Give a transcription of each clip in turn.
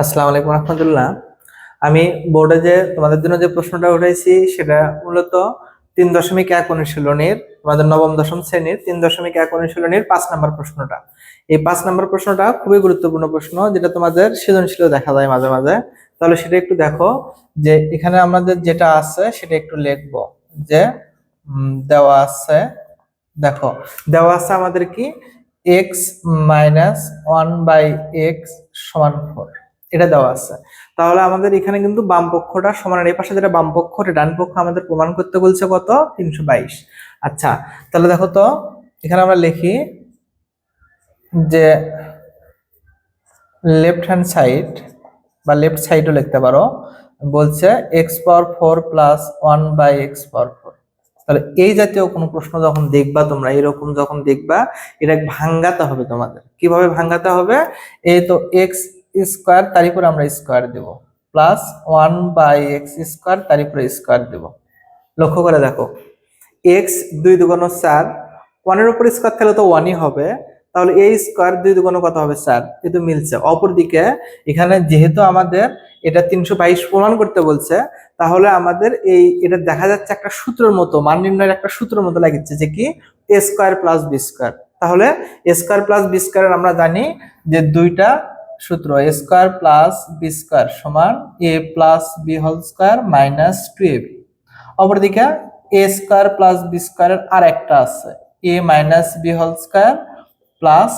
আসসালামু আলাইকুম রহমতুল্লাহ। আমি বোর্ডে যে তোমাদের জন্য যে প্রশ্নটা উঠাইছি, সেটা মূলত তিন দশমিক এক অনুশীলনীর, তোমাদের নবম দশম শ্রেণির তিন দশমিক এক অনুশীলনীর পাঁচ নম্বর প্রশ্নটা। এই পাঁচ নম্বর প্রশ্নটা খুবই গুরুত্বপূর্ণ প্রশ্ন, যেটা তোমাদের সৃজনশীল দেখা যায় মাঝে মাঝে। তাহলে সেটা একটু দেখো যে এখানে আমাদের যেটা আছে, সেটা একটু লিখব যে দেওয়া আছে, দেখো, দেওয়া আছে আমাদের কি? X minus one by X সমান ফোর এটা দেওয়া আছে। তাহলে আমাদের এখানে কিন্তু বাম পক্ষটা সমান এই পাশে যেটা বাম পক্ষ ডান পক্ষ আমাদের প্রমাণ করতে বলছে কত? তিনশো বাইশ। আচ্ছা তাহলে দেখো তো, এখানে আমরা লিখি যে লেফট হ্যান্ড সাইড বা লেফট সাইডও লিখতে পারো। বলছে X power four plus one by X power four তাহলে এই জাতীয় কোনো প্রশ্ন যখন দেখবা তোমরা, এরকম যখন দেখবা, এটা ভাঙ্গাতে হবে তোমাদের। কীভাবে ভাঙ্গাতে হবে? এই তো এক্স স্কোয়ার তার উপরে আমরা square Dev. Plus one by X square তার উপরে স্কোয়ার দেব। লক্ষ্য করে দেখো, এক্স দুই দুগুণ চার, ওয়ানের উপর স্কোয়ার থাকলে তো ওয়ানই হবে, তাহলে এই স্কোয়ার দুই দুগুণ কত হবে চার? এ মিলছে। অপরদিকে এখানে যেহেতু আমাদের এটা তিনশো বাইশ প্রমাণ করতে বলছে, তাহলে আমাদের এই এটা দেখা যাচ্ছে একটা সূত্রের মতো, মান নির্ণয়ের একটা সূত্রের মতো লাগিচ্ছে যে কি? A square plus B square. তাহলে A square plus B square আমরা জানি যে দুইটা সূত্র A square plus B square সমান A plus B whole square minus two A B অপরদিকে এ স্কোয়ার প্লাস বি স্কোয়ারের আর একটা আছে A minus B whole square plus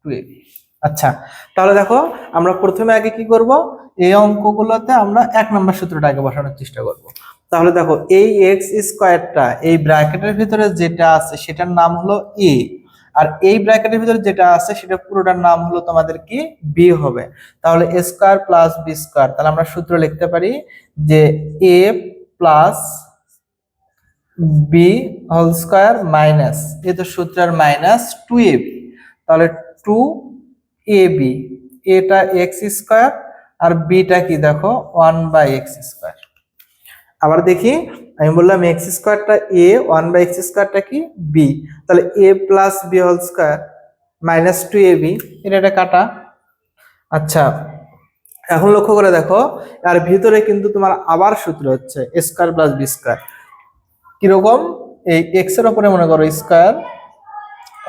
two A B আচ্ছা তাহলে দেখো আমরা প্রথমে আগে কি করব? এই অঙ্কগুলোতে আমরা এক নম্বর সূত্রটা আগে বসানোর চেষ্টা করব। তাহলে দেখো, এই এক্স স্কোয়ারটা, এই ব্র্যাকেটের ভিতরে যেটা আছে, সেটার নাম হলো এ আর এই ব্র্যাকেটের ভিতরে যেটা আছে, সেটা পুরোটার নাম হলো তোমাদের কি? বি হবে। তাহলে A square plus B square তাহলে আমরা সূত্র লিখতে পারি যে A plus B whole square minus A তো সূত্রের মাইনাস টু এ বি তাহলে টু এ বি এটা এক্স স্কোয়ার আর বিটা কি দেখো? ওয়ান বাই এক্স স্কোয়ার আবার দেখি আমি বললাম এক্স স্কোয়ারটা এ, ওয়ান বাই এক্স স্কোয়ারটা কি বি তাহলে A plus B whole square minus two A B এটা একটা কাটা। আচ্ছা এখন লক্ষ্য করে দেখো, আর ভিতরে কিন্তু তোমার আবার সূত্র হচ্ছে স্কোয়ার প্লাস বি স্কোয়ার কীরকম? এই এক্সের উপরে মনে করো স্কোয়ার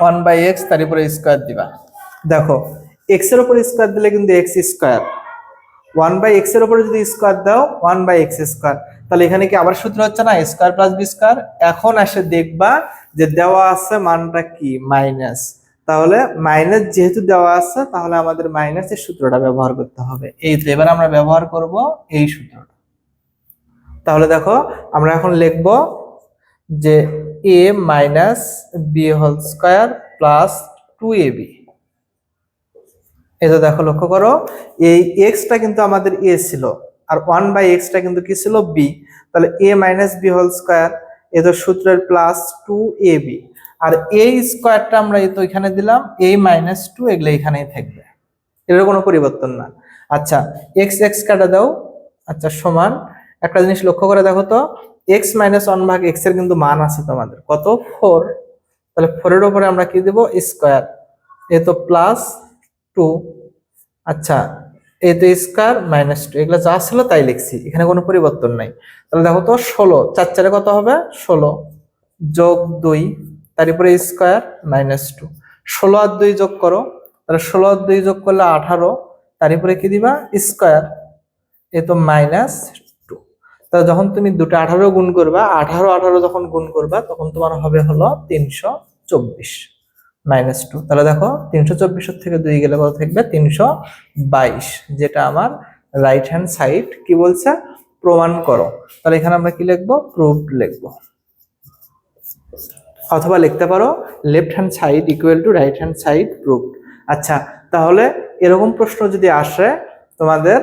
ওয়ান বাই এক্স তার উপরে স্কোয়ার দিবা। দেখো এক্সের উপরে স্কোয়ার দিলে কিন্তু এক্স স্কোয়ার ওয়ান বাই এক্সের উপরে যদি স্কোয়ার দাও ওয়ান বাই এক্স স্কোয়ার তাহলে এখানে কি আবার সূত্র হচ্ছে না? স্কোয়ার প্লাস বি স্কোয়ার এখন এসে দেখবা যে দেওয়া আছে মানটা কি? মাইনাস তাহলে মাইনাস যেহেতু দেওয়া আছে, তাহলে আমাদের মাইনাস মাইনাসের সূত্রটা ব্যবহার করতে হবে। এই তো এবার আমরা ব্যবহার করব এই সূত্রটা। তাহলে দেখো, আমরা এখন লিখব যে A minus B whole square plus two A B এটা দেখো, লক্ষ্য করো, এই এক্সটা কিন্তু আমাদের এ ছিল। আর ওয়ান বাই এক্সটা কিন্তু কি ছিল? বি তাহলে A minus B whole square A তো সূত্রের প্লাস টু এ বি আর এই স্কোয়ারটা আমরা তো এখানে দিলাম এ মাইনাস টু এগুলো এখানেই থাকবে। এটার কোনো পরিবর্তন না। আচ্ছা এক্স এক্স কাটা দাও। আচ্ছা সমান। একটা জিনিস লক্ষ্য করে দেখো তো এক্স মাইনাস ওয়ান ভাগ এক্সের কিন্তু মান আছে তোমাদের। কত? ফোর তাহলে ফোরের উপরে আমরা কি দেবো? স্কোয়ার এ তো প্লাস টু আচ্ছা এ তো স্কোয়ার মাইনাস টু, এগুলো যা ছিল তাই লিখছি, এখানে কোনো পরিবর্তন নাই। তাহলে দেখো তো ষোলো, চার চারে কত হবে? ষোলো যোগ দুই, তার উপরে স্কোয়ার মাইনাস টু। ষোলো আর দুই যোগ করো, তাহলে ষোলো আর দুই যোগ করলে আঠারো, তার উপরে কি দিবা? স্কোয়ার, এ তো মাইনাস টু। তাহলে যখন তুমি দুটো আঠারো গুণ করবা, আঠারো আঠারো যখন গুণ করবা, তখন তোমার হবে হলো তিনশো চব্বিশ। Minus two. তাহলে দেখো, তিনশো চব্বিশের থেকে দুই গেলে কত থাকবে? তিনশো বাইশ, যেটা আমার রাইট হ্যান্ড সাইড কি বলছে? প্রমাণ করো। তাহলে এখানে আমরা কি লিখব? প্রুফ লিখব। অথবা লিখতে পারো left hand side equal to right hand side proof আচ্ছা তাহলে এরকম প্রশ্ন যদি আসে, তোমাদের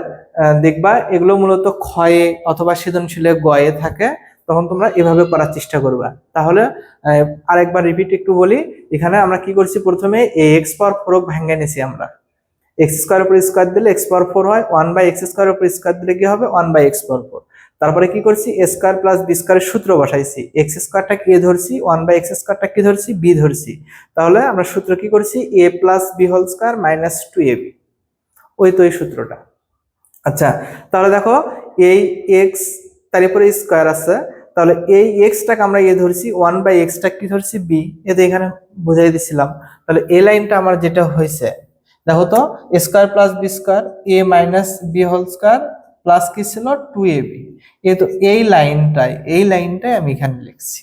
দেখবা এগুলো মূলত ক্ষয়ে অথবা সৃজনশীলে গয়ে থাকে। তখন তোমরা এভাবে করার চেষ্টা করবা। তাহলে আরেকবার রিপিট একটু বলি, এখানে আমরা কি করছি প্রথমে এই এক্স পাওয়ার ফোর ভেঙে নিছি আমরা। এক্স স্কোয়ার উপর স্কোয়ার দিলে এক্স পাওয়ার ফোর হয় ওয়ান বাই এক্স স্কোয়ার উপর স্কোয়ার দিলে কি হবে? One by X power four তারপরে কি করছি? এ স্কোয়ার প্লাস বি স্কোয়ারের সূত্র বসাইছি। এক্স স্কোয়ারটা কে ধরছি? ওয়ান বাই এক্স স্কোয়ারটা কি ধরছি? বি ধরছি। তাহলে আমরা সূত্র কি করছি? A plus B whole square minus two A B ওই তো এই সূত্রটা। আচ্ছা তাহলে দেখো, এই এক্স তার উপরে স্কোয়ার আছে তাহলে এই এক্সটাকে আমরা এ ধরছি ওয়ান বাই এক্সটা কি ধরছি বি এতে এখানে বুঝাই দিছিলাম। তাহলে এই লাইনটা আমার যেটা হয়েছে, দেখো তো square plus B square A minus B whole square plus কি ছিল? টু এ বি এ তো এই লাইনটাই এই লাইনটাই আমি এখানে লিখছি।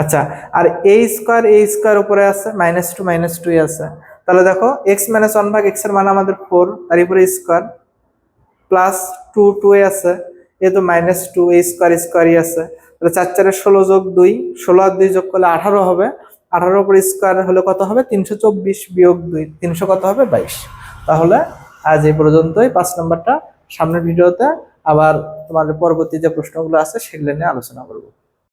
আচ্ছা আর এ স্কোয়ার এ স্কোয়ার উপরে আছে মাইনাস টু মাইনাস টু আছে। তাহলে দেখো এক্স মাইনাস ওয়ান ভাগ এক্সের মান আমাদের ফোর তার উপরে square plus two two A আছে। এ তো মাইনাস টু এই স্কোয়ার স্কোয়ারই আছে, তাহলে চার চারের ষোলো যোগ দুই, ষোলো আর দুই যোগ করলে আঠারো হবে। আঠারো উপর স্কোয়ার হলে কত হবে? তিনশো চব্বিশ বিয়োগ দুই, তিনশো কত হবে? বাইশ। তাহলে আজ এই পর্যন্তই। পাঁচ নম্বরটা সামনের ভিডিওতে আবার তোমাদের পরবর্তী যে প্রশ্নগুলো আছে, সেগুলো নিয়ে আলোচনা করব।